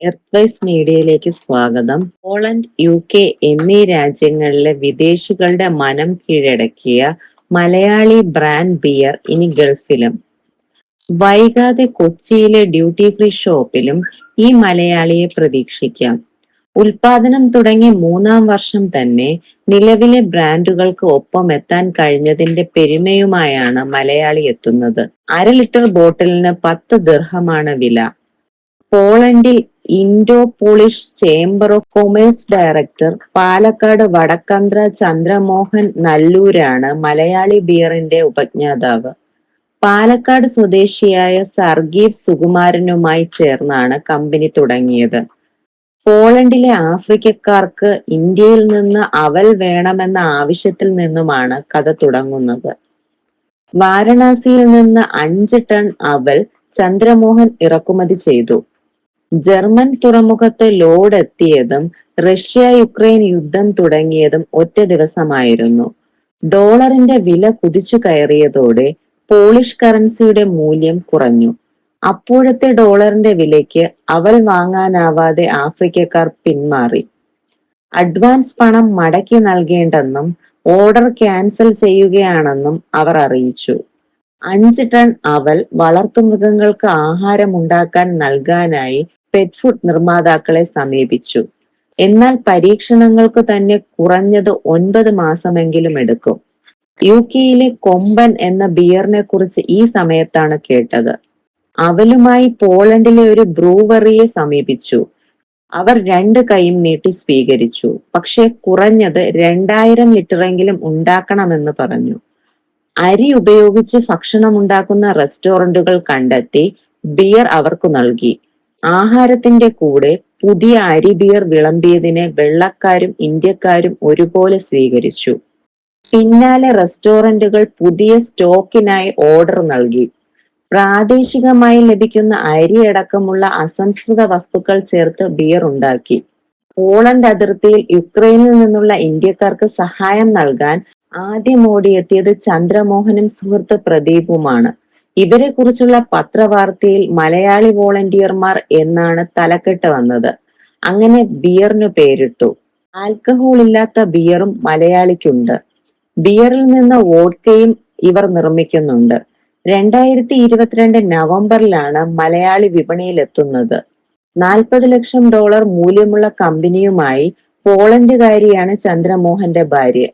Earthwise മീഡിയയിലേക്ക് സ്വാഗതം. Poland U K എന്നീ രാജ്യങ്ങളിലെ വിദേശികളുടെ മനം കീഴടക്കിയ മലയാളി ബ്രാൻഡ് ബിയർ ഇനി ഗൾഫിലും. വൈകാതെ കൊച്ചിയിലെ ഡ്യൂട്ടി ഫ്രീ ഷോപ്പിലും ഈ മലയാളിയെ പ്രതീക്ഷിക്കാം. ഉൽപാദനം തുടങ്ങി മൂന്നാം വർഷം തന്നെ നിലവിലെ ബ്രാൻഡുകൾക്ക് ഒപ്പം എത്താൻ കഴിഞ്ഞതിന്റെ പെരുമയുമായാണ് മലയാളി എത്തുന്നത്. അര ലിറ്റർ ബോട്ടിലിന് പത്ത് ദിർഹമാണ് വില. പോളണ്ടിൽ Indo Polish chamber of commerce director Palakkad Vadakkanthara Chandramohan നല്ലൂരാണ് Malayali ബിയറിന്റെ ഉപജ്ഞാതാവ്. പാലക്കാട് സ്വദേശിയായ സർഗീവ് സുകുമാരനുമായി ചേർന്നാണ് കമ്പനി തുടങ്ങിയത്. പോളണ്ടിലെ ആഫ്രിക്കക്കാർക്ക് ഇന്ത്യയിൽ നിന്ന് അവൽ വേണമെന്ന ആവശ്യത്തിൽ നിന്നുമാണ് കഥ തുടങ്ങുന്നത്. വാരണാസിയിൽ നിന്ന് അഞ്ച് ടൺ അവൽ ചന്ദ്രമോഹൻ ഇറക്കുമതി ചെയ്തു. ജർമ്മൻ തുറമുഖത്ത് ലോഡ് എത്തിയതും റഷ്യ യുക്രൈൻ യുദ്ധം തുടങ്ങിയതും ഒറ്റ ദിവസമായിരുന്നു. ഡോളറിന്റെ വില കുതിച്ചു കയറിയതോടെ പോളിഷ് കറൻസിയുടെ മൂല്യം കുറഞ്ഞു. അപ്പോഴത്തെ ഡോളറിന്റെ വിലയ്ക്ക് അവൽ വാങ്ങാനാവാതെ ആഫ്രിക്കക്കാർ പിന്മാറി. അഡ്വാൻസ് പണം മടക്കി നൽകേണ്ടെന്നും ഓർഡർ ക്യാൻസൽ ചെയ്യുകയാണെന്നും അവർ അറിയിച്ചു. അഞ്ച് ടൺ അവൽ വളർത്തുമൃഗങ്ങൾക്ക് ആഹാരം ഉണ്ടാക്കാൻ നൽകാനായി പെറ്റ് ഫുഡ് നിർമ്മാതാക്കളെ സമീപിച്ചു. എന്നാൽ പരീക്ഷണങ്ങൾക്ക് തന്നെ കുറഞ്ഞത് ഒൻപത് മാസമെങ്കിലും എടുക്കും. യു കെയിലെ കൊമ്പൻ എന്ന ബിയറിനെ കുറിച്ച് ഈ സമയത്താണ് കേട്ടത്. അവലുമായി പോളണ്ടിലെ ഒരു ബ്രൂവറിയെ സമീപിച്ചു. അവർ രണ്ട് കൈയും നീട്ടി സ്വീകരിച്ചു. പക്ഷെ കുറഞ്ഞത് രണ്ടായിരം ലിറ്ററെങ്കിലും ഉണ്ടാക്കണമെന്ന് പറഞ്ഞു. അരി ഉപയോഗിച്ച് ഭക്ഷണം ഉണ്ടാക്കുന്ന റെസ്റ്റോറന്റുകൾ കണ്ടെത്തി ബിയർ അവർക്ക് നൽകി. ആഹാരത്തിന്റെ കൂടെ പുതിയ അരി ബിയർ വിളമ്പിയതിനെ വെള്ളക്കാരും ഇന്ത്യക്കാരും ഒരുപോലെ സ്വീകരിച്ചു. പിന്നാലെ റെസ്റ്റോറന്റുകൾ പുതിയ സ്റ്റോക്കിനായി ഓർഡർ നൽകി. പ്രാദേശികമായി ലഭിക്കുന്ന അരി അടക്കമുള്ള അസംസ്കൃത വസ്തുക്കൾ ചേർത്ത് ബിയർ ഉണ്ടാക്കി. പോളണ്ട് അതിർത്തിയിൽ യുക്രൈനിൽ നിന്നുള്ള ഇന്ത്യക്കാർക്ക് സഹായം നൽകാൻ ആദ്യം ഓടിയെത്തിയത് ചന്ദ്രമോഹനും സുഹൃത്ത് പ്രദീപുമാണ്. ഇവരെ കുറിച്ചുള്ള പത്രവാർത്തയിൽ മലയാളി വോളണ്ടിയർമാർ എന്നാണ് തലക്കെട്ട് വന്നത്. അങ്ങനെ ബിയറിന് പേരിട്ടു. ആൽക്കഹോൾ ഇല്ലാത്ത ബിയറും മലയാളിക്കുണ്ട്. ബിയറിൽ നിന്ന് വോഡ്കയും ഇവർ നിർമ്മിക്കുന്നുണ്ട്. രണ്ടായിരത്തി ഇരുപത്തിരണ്ട് നവംബറിലാണ് മലയാളി വിപണിയിലെത്തുന്നത്. നാൽപ്പത് ലക്ഷം ഡോളർ മൂല്യമുള്ള കമ്പനിയുമായി പോളണ്ടുകാരിയാണ് ചന്ദ്രമോഹന്റെ ഭാര്യ.